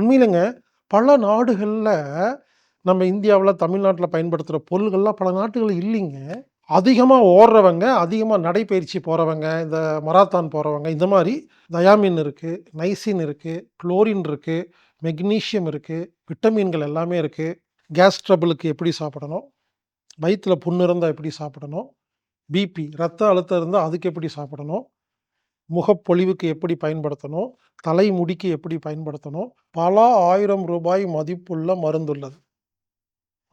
உண்மையிலங்க பல நாடுகளில் நம்ம இந்தியாவில் தமிழ்நாட்டில் பயன்படுத்துகிற பொருள்கள்லாம் பல நாட்டுகள் இல்லைங்க. அதிகமாக ஓடுறவங்க, அதிகமாக நடைப்பயிற்சி போறவங்க, இந்த மராத்தான் போறவங்க, இந்த மாரி தயாமின் இருக்கு, நைசின் இருக்கு, குளோரின் இருக்கு, மெக்னீசியம் இருக்கு, விட்டமின்கள் எல்லாமே இருக்கு. கேஸ் ட்ரபிளுக்கு எப்படி சாப்பிடணும்? வயித்துல புண்ணு இருந்தா எப்படி சாப்பிடணும்? பிபி ரத்த அழுத்தம் இருந்தா அதுக்கு எப்படி சாப்பிடணும்? முகப்பொழிவுக்கு எப்படி பயன்படுத்தணும்? தலைமுடிக்கு எப்படி பயன்படுத்தணும்? பல ஆயிரம் ரூபாய் மதிப்புள்ள மருந்துள்ளது.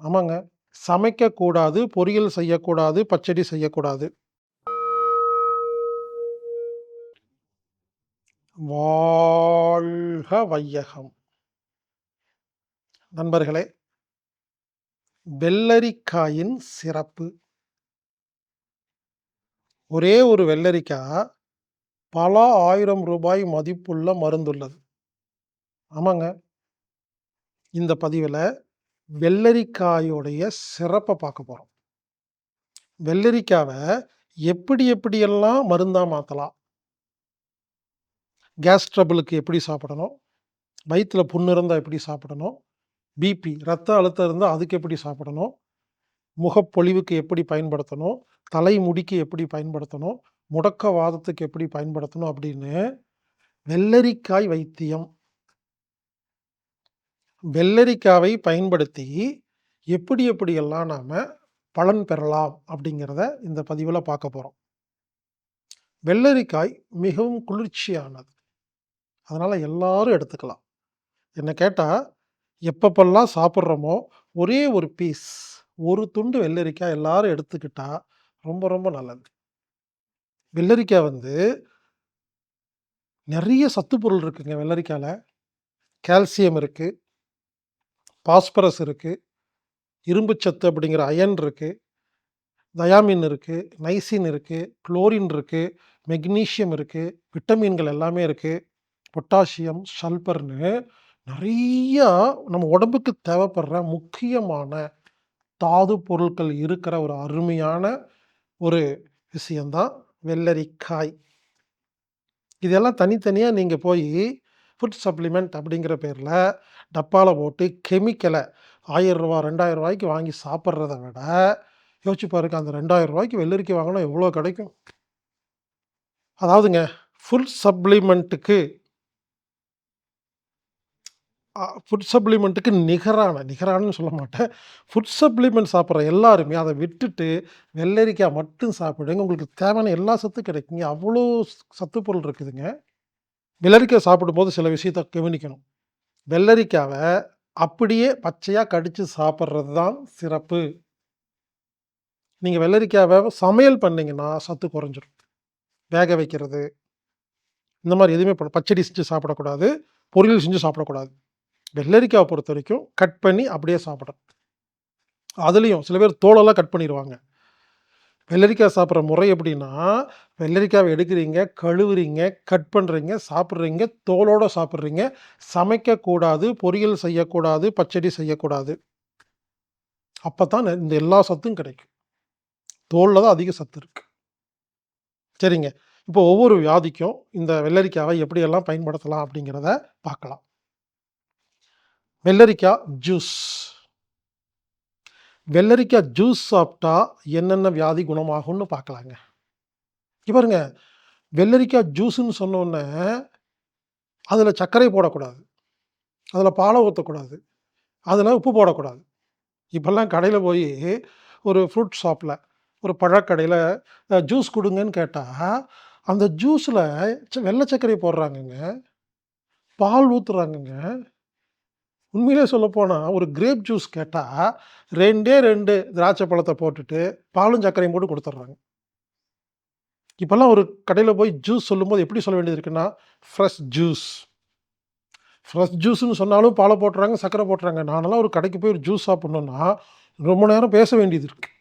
ஆமாங்க. சமைக்கக்கூடாது, பொரியல் செய்யக்கூடாது, பச்சடி செய்யக்கூடாது. வாழ்க வையகம்! நண்பர்களே! வெள்ளரிக்காயின் சிறப்பு. ஒரே ஒரு வெள்ளரிக்காய் பல ஆயிரம் ரூபாய் மதிப்புள்ள மருந்துள்ளது. ஆமாங்க. இந்த பதிவில் வெள்ளரிக்காயோடைய சிறப்பை பார்க்க போகிறோம் வெள்ளரிக்காவை எப்படி எப்படியெல்லாம் மருந்தாக மாற்றலாம் கேஸ் ட்ரபிளுக்கு எப்படி சாப்பிடணும்? வயிற்றில் புண்ணு இருந்தால் எப்படி சாப்பிடணும்? பிபி ரத்த அழுத்தம் இருந்தால் அதுக்கு எப்படி சாப்பிடணும்? முகப்பொலிவுக்கு எப்படி பயன்படுத்தணும்? தலைமுடிக்கு எப்படி பயன்படுத்தணும்? முடக்கவாதத்துக்கு எப்படி பயன்படுத்தணும்? அப்படின்னு வெள்ளரிக்காய் வைத்தியம். வெள்ளரிக்காவை பயன்படுத்தி எப்படி எப்படியெல்லாம் நாம் பலன் பெறலாம்? அப்படிங்கிறத இந்த பதிவில் பார்க்க போகிறோம் வெள்ளரிக்காய் மிகவும் குளிர்ச்சியானது. அதனால் எல்லாரும் எடுத்துக்கலாம். என்ன கேட்டால் எப்பப்பெல்லாம் சாப்பிட்றோமோ ஒரே ஒரு பீஸ், ஒரு துண்டு வெள்ளரிக்காய் எல்லாரும் எடுத்துக்கிட்டால் ரொம்ப ரொம்ப நல்லது. வெள்ளரிக்காய் வந்து நிறைய சத்து பொருள் இருக்குங்க வெள்ளரிக்காயில் கால்சியம் இருக்குது பாஸ்பரஸ் இருக்கு. இரும்புச்சத்து அப்படிங்கிற அயன் இருக்குது தயாமின் இருக்குது நைசின் இருக்குது குளோரின் இருக்குது மெக்னீஷியம் இருக்குது விட்டமின்கள் எல்லாமே இருக்குது பொட்டாசியம், சல்பர்னு நிறையா நம்ம உடம்புக்கு தேவைப்படுற முக்கியமான தாது பொருட்கள் இருக்கிற ஒரு அருமையான ஒரு விஷயந்தான் வெள்ளரிக்காய். இதெல்லாம் தனித்தனியாக நீங்கள் போய் ஃபுட் சப்ளிமெண்ட் அப்படிங்கிற பேரில் டப்பாவில் போட்டு கெமிக்கலை ரூ. 1000 ரூ. 2000 வாங்கி சாப்பிட்றத விட, யோசிச்சு பாருங்க அந்த ரெண்டாயிரம் ரூபாய்க்கு வெள்ளரிக்கை வாங்கினா எவ்வளோ கிடைக்கும்? அதாவதுங்க ஃபுட் சப்ளிமெண்ட்டுக்கு ஃபுட் சப்ளிமெண்ட்டுக்கு நிகரான நிகரானன்னு சொல்ல மாட்டேன். ஃபுட் சப்ளிமெண்ட் சாப்பிட்ற எல்லாருமே அதை விட்டுட்டு வெள்ளரிக்காய் மட்டும் சாப்பிடுங்க. உங்களுக்கு தேவையான எல்லா சத்தும் கிடைக்குங்க. அவ்வளோ சத்து பொருள் இருக்குதுங்க. வெள்ளரிக்காய் சாப்பிடும்போது சில விஷயத்த கவனிக்கணும். வெள்ளரிக்காவை அப்படியே பச்சையாக கடித்து சாப்பிட்றது தான் சிறப்பு. நீங்கள் வெள்ளரிக்காவை சமையல் பண்ணீங்கன்னா சத்து குறைஞ்சிடும் வேக வைக்கிறது. இந்த மாதிரி எதுவுமே பச்சடி செஞ்சு சாப்பிடக்கூடாது. பொரியல் செஞ்சு சாப்பிடக்கூடாது. வெள்ளரிக்காவை பொறுத்த வரைக்கும் கட் பண்ணி அப்படியே சாப்பிட்றோம் அதுலேயும் சில பேர் தோலெல்லாம் கட் பண்ணிடுவாங்க வெள்ளரிக்காய் சாப்பிட்ற முறை எப்படின்னா, வெள்ளரிக்காவை எடுக்கிறீங்க கழுவுறீங்க, கட் பண்ணுறீங்க சாப்பிட்றீங்க தோலோடு சாப்பிட்றீங்க சமைக்கக்கூடாது, பொரியல் செய்யக்கூடாது, பச்சடி செய்யக்கூடாது. அப்போ தான் இந்த எல்லா சத்தும் கிடைக்கும். தோலில் தான் அதிக சத்து இருக்குது சரிங்க. இப்போ ஒவ்வொரு வியாதிக்கும் இந்த வெள்ளரிக்காவை எப்படியெல்லாம் பயன்படுத்தலாம் அப்படிங்கிறத பார்க்கலாம். வெள்ளரிக்காய் ஜூஸ். வெள்ளரிக்காய் ஜூஸ் சாப்பிட்டா என்னென்ன வியாதி குணமாகும்னு பார்க்கலாங்க. பாருங்க, வெள்ளரிக்காய் ஜூஸ்ன்னு சொன்னோன்னே அதில் சர்க்கரை போடக்கூடாது. அதில் பாலை ஊற்றக்கூடாது அதில் உப்பு போடக்கூடாது. இப்போல்லாம் கடையில் போய் ஒரு ஃப்ரூட் ஷாப்பில் ஒரு பழக்கடையில் ஜூஸ் கொடுங்கன்னு கேட்டால் அந்த ஜூஸில் ச சர்க்கரை போடுறாங்கங்க. பால் ஊற்றுறாங்கங்க உண்மையிலேயே சொல்லப்போனால் ஒரு கிரேப் ஜூஸ் கேட்டால் ரெண்டே ரெண்டு திராட்சை பழத்தை போட்டுட்டு, பாலும் சர்க்கரையும் போட்டு கொடுத்துட்றாங்க இப்போல்லாம் ஒரு கடையில் போய் ஜூஸ் சொல்லும்போது எப்படி சொல்ல வேண்டியது இருக்குன்னா, ஃப்ரெஷ் ஜூஸ். ஃப்ரெஷ் ஜூஸ்ன்னு சொன்னாலும் பாலை போட்டுறாங்க, சர்க்கரை போட்டுறாங்க. நானெல்லாம் ஒரு கடைக்கு போய் ஒரு ஜூஸ் சாப்பிட்ணுன்னா ரொம்ப நேரம் பேச வேண்டியது இருக்குது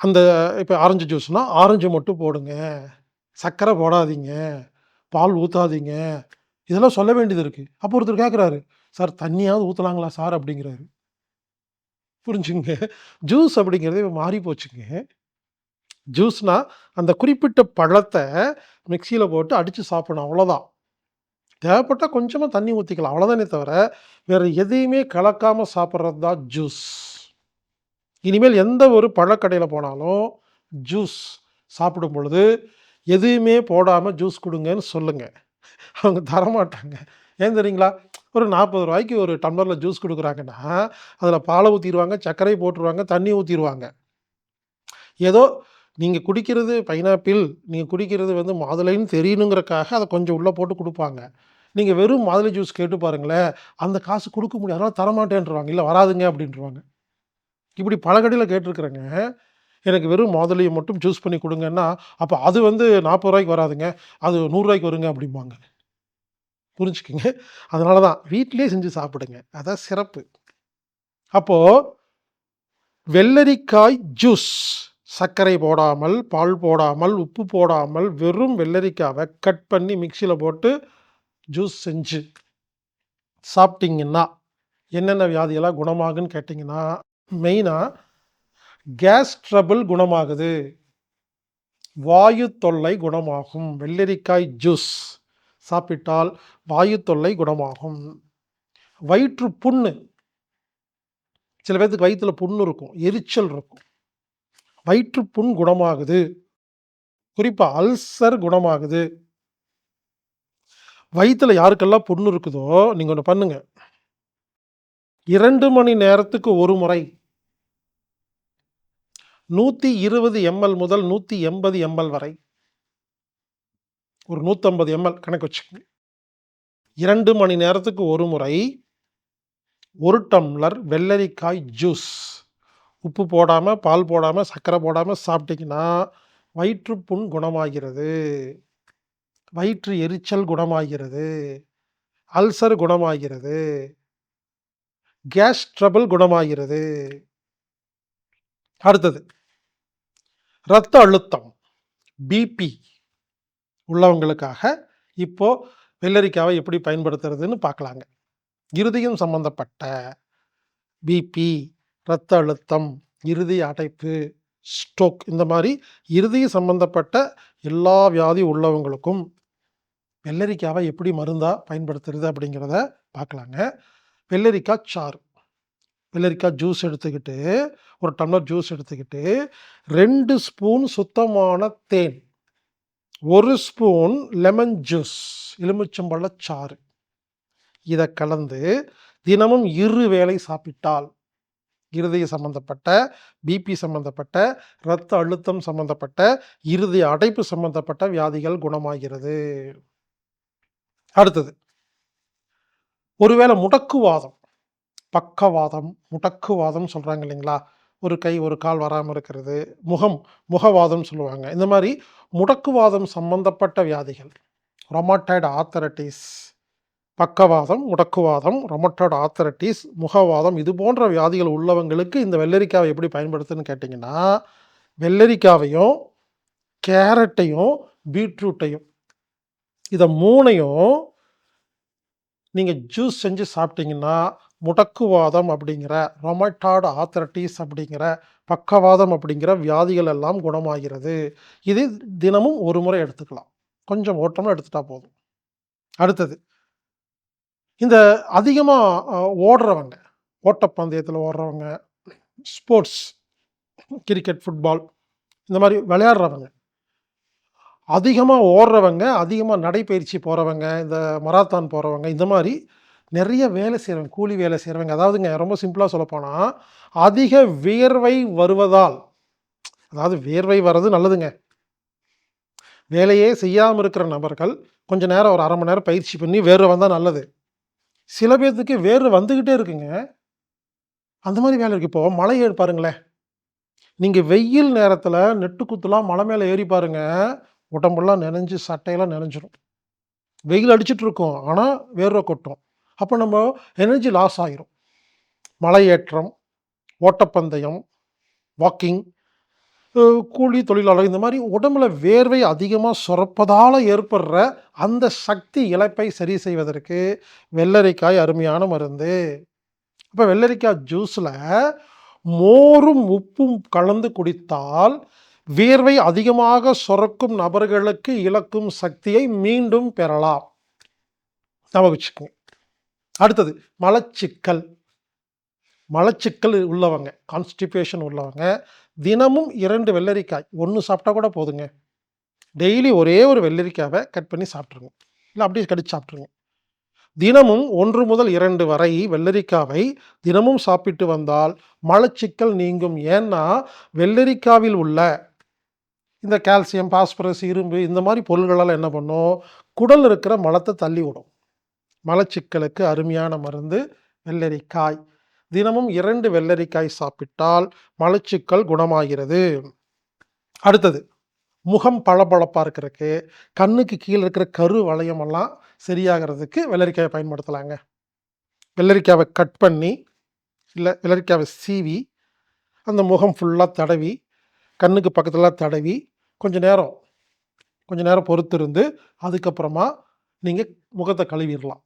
அந்த இப்போ ஆரஞ்சு ஜூஸ்னால் ஆரஞ்சு மட்டும் போடுங்க. சர்க்கரை போடாதீங்க. பால் ஊற்றாதீங்க இதெல்லாம் சொல்ல வேண்டியது இருக்குது அப்போ ஒருத்தர் கேட்குறாரு, "சார் தண்ணியாவது ஊற்றலாங்களா சார்?" அப்படிங்கிறாரு. புரிஞ்சுங்க. ஜூஸ் அப்படிங்கிறதே மாறி போச்சுங்க. ஜூஸ்னால் அந்த குறிப்பிட்ட பழத்தை மிக்சியில் போட்டு அடித்து சாப்பிடணும் அவ்வளோதான். தேவைப்பட்டால் கொஞ்சமாக தண்ணி ஊற்றிக்கலாம் அவ்வளோதானே தவிர, வேறு எதையுமே கலக்காமல் சாப்பிட்றது தான் ஜூஸ். இனிமேல் எந்த ஒரு பழக்கடையில் போனாலும், ஜூஸ் சாப்பிடும் பொழுது, எதையுமே போடாமல் ஜூஸ் கொடுங்கன்னு சொல்லுங்கள் அவங்க தரமாட்டாங்க. ஏன் தெரியுங்களா? ஒரு நாற்பது ரூபாய்க்கு ஒரு டம்ளரில் ஜூஸ் கொடுக்குறாங்கன்னா அதில் பாலை ஊற்றிடுவாங்க சர்க்கரை போட்டுருவாங்க, தண்ணி ஊற்றிடுவாங்க ஏதோ நீங்கள் குடிக்கிறது பைனாப்பிள், நீங்கள் குடிக்கிறது வந்து மாதுளைன்னு தெரியணுங்கிறக்காக அதை கொஞ்சம் உள்ளே போட்டு கொடுப்பாங்க நீங்கள் வெறும் மாதுளை ஜூஸ் கேட்டு பாருங்களேன், அந்த காசு கொடுக்க முடியாது. அதனால் தரமாட்டேன்ருவாங்க. இல்லை வராதுங்க அப்டின்ருவாங்க. இப்படி பல கடையில் கேட்டிருக்கிறேங்க எனக்கு வெறும் மாதுளையை மட்டும் ஜூஸ் பண்ணி கொடுங்கன்னா அப்போ அது வந்து நாற்பது ரூபாய்க்கு வராதுங்க. அது நூறுரூவாய்க்கு வருங்க அப்படிம்பாங்க புரிஞ்சுக்கங்க. அதனால தான் வீட்டிலே செஞ்சு சாப்பிடுங்க. அதான் சிறப்பு. அப்போது வெள்ளரிக்காய் ஜூஸ். சர்க்கரை போடாமல், பால் போடாமல், உப்பு போடாமல், வெறும் வெள்ளரிக்காவை கட் பண்ணி மிக்சியில் போட்டு ஜூஸ் செஞ்சு சாப்பிட்டிங்கன்னா என்னென்ன வியாதியெல்லாம் குணமாகுன்னு கேட்டிங்கன்னா மெயினாக கேஸ் ட்ரபிள் குணமாகுது. வாயு தொல்லை குணமாகும். வெள்ளரிக்காய் ஜூஸ் சாப்பிட்டால் வாயு தொல்லை குணமாகும். வயிற்று புண்ணு. சில பேர்த்துக்கு வயிற்றுல புண்ணு இருக்கும். எரிச்சல் இருக்கும். வயிற்று புண் குணமாகுது. குறிப்பாக அல்சர் குணமாகுது. வயிற்றுல யாருக்கெல்லாம் புண்ணு இருக்குதோ, நீங்கள் ஒன்று பண்ணுங்க. இரண்டு மணி நேரத்துக்கு ஒரு முறை 120 எம்.எல் முதல் 180 எம்.எல் வரை. ஒரு 150 எம்.எல் கணக்கு வச்சுக்கோங்க இரண்டு மணி நேரத்துக்கு ஒரு முறை ஒரு டம்ளர் வெள்ளரிக்காய் ஜூஸ். உப்பு போடாமல் பால் போடாமல் சர்க்கரை போடாமல் சாப்பிட்டீங்கன்னா, வயிற்றுப்புண் குணமாகிறது. வயிற்று எரிச்சல் குணமாகிறது. அல்சர் குணமாகிறது. கேஸ் ட்ரபிள் குணமாகிறது. அடுத்தது. இரத்த அழுத்தம். பிபி உள்ளவங்களுக்காக இப்போ வெள்ளரிக்காவை எப்படி பயன்படுத்துறதுன்னு பார்க்கலாங்க. இருதயம் சம்பந்தப்பட்ட பிபி, இரத்த அழுத்தம், இருதய அடைப்பு, ஸ்ட்ரோக் இந்த மாதிரி இருதய சம்பந்தப்பட்ட எல்லா வியாதி உள்ளவங்களுக்கும் வெள்ளரிக்காவை எப்படி மருந்தாக பயன்படுத்துறது அப்படிங்கிறத பார்க்கலாங்க. வெள்ளரிக்காய் சாறு. வெள்ளரிக்காய் ஜூஸ் எடுத்துக்கிட்டு, ஒரு டம்ளர் ஜூஸ் எடுத்துக்கிட்டு, ரெண்டு ஸ்பூன் சுத்தமான தேன். ஒரு ஸ்பூன் லெமன் ஜூஸ். எலுமிச்சம்பழ சாறு. இதை கலந்து தினமும் இரு வேளை சாப்பிட்டால், இருதய சம்பந்தப்பட்ட, பிபி சம்பந்தப்பட்ட, இரத்த அழுத்தம் சம்பந்தப்பட்ட, இருதய அடைப்பு சம்பந்தப்பட்ட வியாதிகள் குணமாகிறது. அடுத்தது. ஒருவேளை முடக்குவாதம், பக்கவாதம், முடக்குவாதம் சொல்கிறாங்க இல்லைங்களா? ஒரு கை, ஒரு கால் வராமல் இருக்கிறது. முகம், முகவாதம்னு சொல்லுவாங்க. இந்த மாதிரி முடக்குவாதம் சம்பந்தப்பட்ட வியாதிகள். ரொமட்டாய்டு ஆத்தரட்டிஸ் பக்கவாதம், முடக்குவாதம், ரொமட்டாய்டு ஆத்தரட்டிஸ் முகவாதம் இது போன்ற வியாதிகள் உள்ளவங்களுக்கு இந்த வெள்ளரிக்காவை எப்படி பயன்படுத்துன்னு கேட்டிங்கன்னா வெள்ளரிக்காவையும், கேரட்டையும், பீட்ரூட்டையும் இதை மூணையும் நீங்கள் ஜூஸ் செஞ்சு சாப்பிட்டீங்கன்னா, முடக்குவாதம் அப்படிங்கிற, ரொமட்டாய்டு ஆத்தரட்டிஸ் அப்படிங்கிற, பக்கவாதம் அப்படிங்கிற வியாதிகள் எல்லாம் குணமாகிறது. இது தினமும் ஒரு முறை எடுத்துக்கலாம். கொஞ்சம் ஓட்டமாக எடுத்துட்டா போதும். அடுத்தது. இந்த அதிகமாக ஓடுறவங்க, ஓட்டப்பந்தயத்தில் ஓடுறவங்க, ஸ்போர்ட்ஸ் கிரிக்கெட், ஃபுட்பால் இந்த மாதிரி விளையாடுறவங்க. அதிகமாக ஓடுறவங்க, அதிகமாக நடைப்பயிற்சி போகிறவங்க இந்த மராத்தான் போகிறவங்க இந்த மாதிரி நிறைய வேலை செய்கிறவங்க கூலி வேலை செய்கிறவங்க அதாவதுங்க ரொம்ப சிம்பிளாக சொல்லப்போனால் அதிக வியர்வை வருவதால் அதாவது வேர்வை வர்றது நல்லதுங்க. வேலையே செய்யாமல் இருக்கிற நபர்கள், கொஞ்ச நேரம் ஒரு அரை மணி நேரம் பயிற்சி பண்ணி வேர்வை வந்தால் நல்லது. சில பேர்த்துக்கு வேர்வை வந்துக்கிட்டே இருக்குங்க. அந்த மாதிரி வேலை இருக்குது இப்போ மலை ஏறி பாருங்களேன். நீங்கள் வெயில் நேரத்தில் நெட்டு குத்துலாம் மலை மேலே ஏறி பாருங்கள் உடம்பெல்லாம் நினைஞ்சு சட்டையெல்லாம் நினைஞ்சிடும் வெயில் அடிச்சிட்ருக்கோம் ஆனால் வேர்வை கொட்டும். அப்போ நம்ம எனர்ஜி லாஸ் ஆயிரும். மலையேற்றம், ஓட்டப்பந்தயம், வாக்கிங், கூலி தொழிலாளர் இந்த மாதிரி உடம்புல வேர்வை அதிகமாக சுரப்பதால் ஏற்படுற அந்த சக்தி இழப்பை சரி செய்வதற்கு வெள்ளரிக்காய் அருமையான மருந்து. அப்போ வெள்ளரிக்காய் ஜூஸில் மோரும், உப்பும் கலந்து குடித்தால், வேர்வை அதிகமாக சுரக்கும் நபர்களுக்கு இழக்கும் சக்தியை மீண்டும் பெறலாம். ஞாபகம் வச்சுக்கோங்க அடுத்தது மலச்சிக்கல். மலச்சிக்கல் உள்ளவங்க கான்ஸ்டிபேஷன் உள்ளவங்க தினமும் இரண்டு வெள்ளரிக்காய் ஒன்று சாப்பிட்டா கூட போதுங்க. டெய்லி ஒரே ஒரு வெள்ளரிக்காவை கட் பண்ணி சாப்பிட்ருங்க இல்லை அப்படியே கடிச்சு சாப்பிட்ருங்க தினமும் ஒன்று முதல் இரண்டு வரை வெள்ளரிக்காவை தினமும் சாப்பிட்டு வந்தால் மலச்சிக்கல் நீங்கும். ஏன்னா வெள்ளரிக்காவில் உள்ள இந்த கால்சியம் பாஸ்பரஸ் இரும்பு இந்த மாதிரி பொருள்களால் என்ன பண்ணும்? குடல் இருக்கிற மலத்தை தள்ளி விடும். மலச்சிக்கலுக்கு அருமையான மருந்து வெள்ளரிக்காய். தினமும் இரண்டு வெள்ளரிக்காய் சாப்பிட்டால் மலச்சிக்கல் குணமாகிறது. அடுத்தது முகம் பளபளப்பாக இருக்கிறதுக்கு கண்ணுக்கு கீழே இருக்கிற கரு வளையமெல்லாம் சரியாகிறதுக்கு வெள்ளரிக்காயை பயன்படுத்தலாங்க. வெள்ளரிக்காவை கட் பண்ணி இல்லை வெள்ளரிக்காவை சீவி அந்த முகம் ஃபுல்லாக தடவி கண்ணுக்கு பக்கத்தில் தடவி கொஞ்சம் நேரம் கொஞ்ச நேரம் பொறுத்திருந்து அதுக்கப்புறமா நீங்கள் முகத்தை கழுவிடலாம்.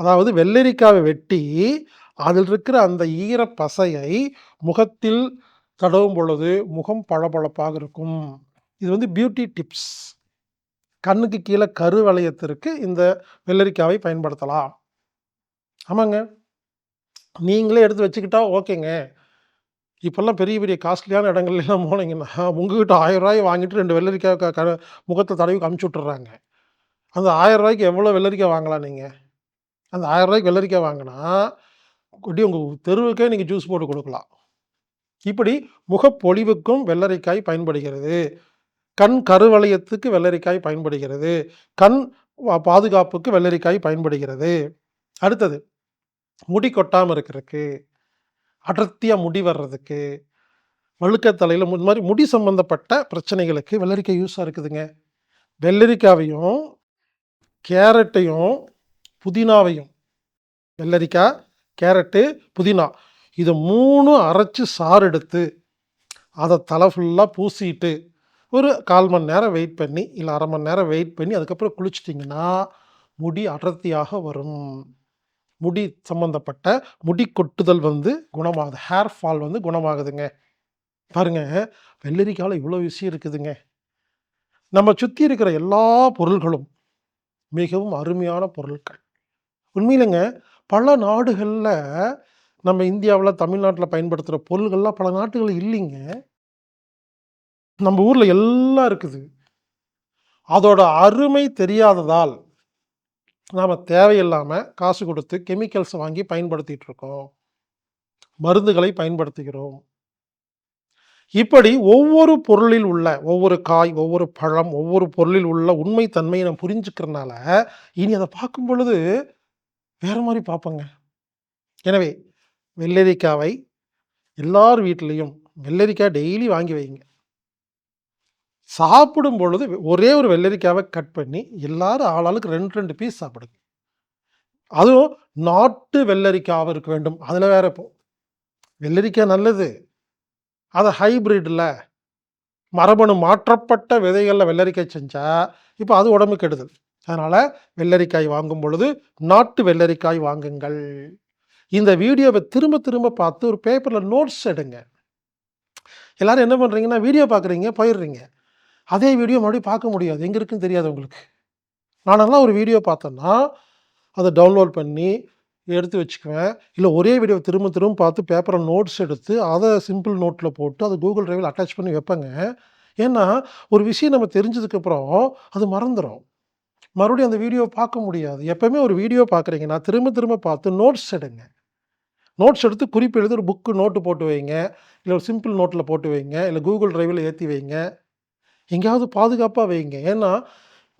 அதாவது வெள்ளரிக்காவை வெட்டி அதில் இருக்கிற அந்த ஈர பசையை முகத்தில் தடவும் பொழுது முகம் பளபளப்பாக இருக்கும். இது வந்து பியூட்டி டிப்ஸ் கண்ணுக்கு கீழே கரு வளையத்திற்கு இந்த வெள்ளரிக்காவை பயன்படுத்தலாம். ஆமாங்க. நீங்களே எடுத்து வச்சுக்கிட்டா ஓகேங்க. இப்போல்லாம் பெரிய பெரிய காஸ்ட்லியான இடங்கள்லாம் போனீங்கன்னா உங்ககிட்ட ஆயிரம் ரூபாய் வாங்கிட்டு ரெண்டு வெள்ளரிக்காய் க முகத்தை தடவி அமுச்சு விட்டுறாங்க. அந்த ஆயிரம் ரூபாய்க்கு எவ்வளோ வெள்ளரிக்காய் வாங்கலாம் நீங்கள் அந்த ஆயிரம் ரூபாய்க்கு வெள்ளரிக்காய் வாங்கினா கொட்டி உங்கள் தெருவுக்கே நீங்கள் ஜூஸ் போட்டு கொடுக்கலாம். இப்படி முகப்பொழிவுக்கும் வெள்ளரிக்காய் பயன்படுகிறது. கண் கருவளையத்துக்கு வெள்ளரிக்காய் பயன்படுகிறது. கண் பாதுகாப்புக்கு வெள்ளரிக்காய் பயன்படுகிறது. அடுத்தது முடி கொட்டாமல் இருக்கிறதுக்கு அடர்த்தியாக முடி வர்றதுக்கு வழுக்கத்தலையில் இந்த மாதிரி முடி சம்பந்தப்பட்ட பிரச்சனைகளுக்கு வெள்ளரிக்காய் யூஸாக இருக்குதுங்க. வெள்ளரிக்காவையும் கேரட்டையும் புதினாவையும். வெள்ளரிக்காய் கேரட்டு புதினா. இதை மூணும் அரைச்சி சாறு எடுத்து அதை தலை ஃபுல்லாக பூசிட்டு ஒரு கால் மணி நேரம் வெயிட் பண்ணி இல்லை அரை மணி நேரம் வெயிட் பண்ணி அதுக்கப்புறம் குளிச்சிட்டிங்கன்னா முடி அடர்த்தியாக வரும். முடி சம்மந்தப்பட்ட முடி கொட்டுதல் வந்து குணமாகுது. ஹேர் ஃபால் வந்து குணமாகுதுங்க. பாருங்க வெள்ளரிக்காவில் இவ்வளோ விஷயம் இருக்குதுங்க. நம்ம சுற்றி இருக்கிற எல்லா பொருள்களும் மிகவும் அருமையான பொருட்கள். உண்மையிலங்க பல நாடுகளில் நம்ம இந்தியாவில் தமிழ்நாட்டில் பயன்படுத்துகிற பொருள்கள்லாம் பல நாட்டுகள் இல்லைங்க. நம்ம ஊரில் எல்லாம் இருக்குது. அதோட அருமை தெரியாததால் நாம் தேவையில்லாமல் காசு கொடுத்து கெமிக்கல்ஸ் வாங்கி பயன்படுத்திகிட்டு இருக்கோம். மருந்துகளை பயன்படுத்துகிறோம். இப்படி ஒவ்வொரு பொருளில் உள்ள ஒவ்வொரு காய் ஒவ்வொரு பழம் ஒவ்வொரு பொருளில் உள்ள உண்மை தன்மையை நம்ம புரிஞ்சுக்கிறனால இனி அதை பார்க்கும் பொழுது வேறு மாதிரி பார்ப்போங்க. எனவே வெள்ளரிக்காவை எல்லார் வீட்லேயும் வெள்ளரிக்காய் டெய்லி வாங்கி வைங்க. சாப்பிடும் பொழுது ஒரே ஒரு வெள்ளரிக்காவை கட் பண்ணி எல்லாரும் ஆளாளுக்கு ரெண்டு ரெண்டு பீஸ் சாப்பிடுங்க. அதுவும் நாட்டு வெள்ளரிக்காவை இருக்க வேண்டும். அதில் வேற இப்போ வெள்ளரிக்காய் நல்லது. அதை ஹைப்ரிட்டில் மரபணு மாற்றப்பட்ட விதைகளில் வெள்ளரிக்காய் செஞ்சால் இப்போ அது உடம்பு கெடுதல். அதனால் வெள்ளரிக்காய் வாங்கும் பொழுது நாட்டு வெள்ளரிக்காய் வாங்குங்கள். இந்த வீடியோவை திரும்ப திரும்ப பார்த்து ஒரு பேப்பரில் நோட்ஸ் எடுங்க. எல்லோரும் என்ன பண்ணுறீங்கன்னா வீடியோ பார்க்குறீங்க போயிடுறீங்க. அதே வீடியோ மறுபடியும் பார்க்க முடியாது. எங்கே இருக்குன்னு தெரியாது உங்களுக்கு. நானெல்லாம் ஒரு வீடியோ பார்த்தேன்னா அதை டவுன்லோட் பண்ணி எடுத்து வச்சுக்குவேன். இல்லை ஒரே வீடியோ திரும்ப திரும்ப பார்த்து பேப்பரில் நோட்ஸ் எடுத்து அதை சிம்பிள் நோட்டில் போட்டு அதை கூகுள் ட்ரைவில் அட்டாச் பண்ணி வைப்பேங்க. ஏன்னா ஒரு விஷயம் நம்ம தெரிஞ்சதுக்கப்புறம் அது மறந்துடும் மறுபடியும் அந்த வீடியோ பார்க்க முடியாது. எப்போவுமே ஒரு வீடியோ பார்க்குறீங்கன்னா திரும்ப திரும்ப பார்த்து நோட்ஸ் எடுங்க. நோட்ஸ் எடுத்து குறிப்பு எழுதி ஒரு புக்கு நோட்டு போட்டு வைங்க. இல்லை ஒரு சிம்பிள் நோட்டில் போட்டு வைங்க. இல்லை கூகுள் ட்ரைவில் ஏற்றி வைங்க. எங்கேயாவது பாதுகாப்பாக வைங்க. ஏன்னா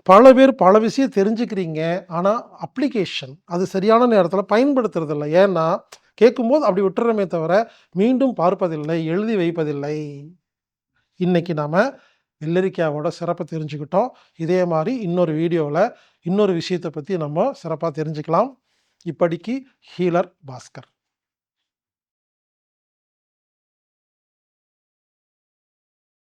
பல பேர் பல விஷயம் தெரிஞ்சுக்கிறீங்க. ஆனால் அப்ளிகேஷன் அது சரியான நேரத்தில் பயன்படுத்துறதில்லை. ஏன்னா கேட்கும்போது அப்படி விட்டுறமே தவிர மீண்டும் பார்ப்பதில்லை எழுதி வைப்பதில்லை. இன்னைக்கு நாம் வெள்ளரிக்காவோட சிறப்பை தெரிஞ்சுக்கிட்டோம். இதே மாதிரி இன்னொரு வீடியோவில் இன்னொரு விஷயத்தை பற்றி நம்ம சிறப்பாக தெரிஞ்சுக்கலாம். இப்படிக்கு ஹீலர் பாஸ்கர்.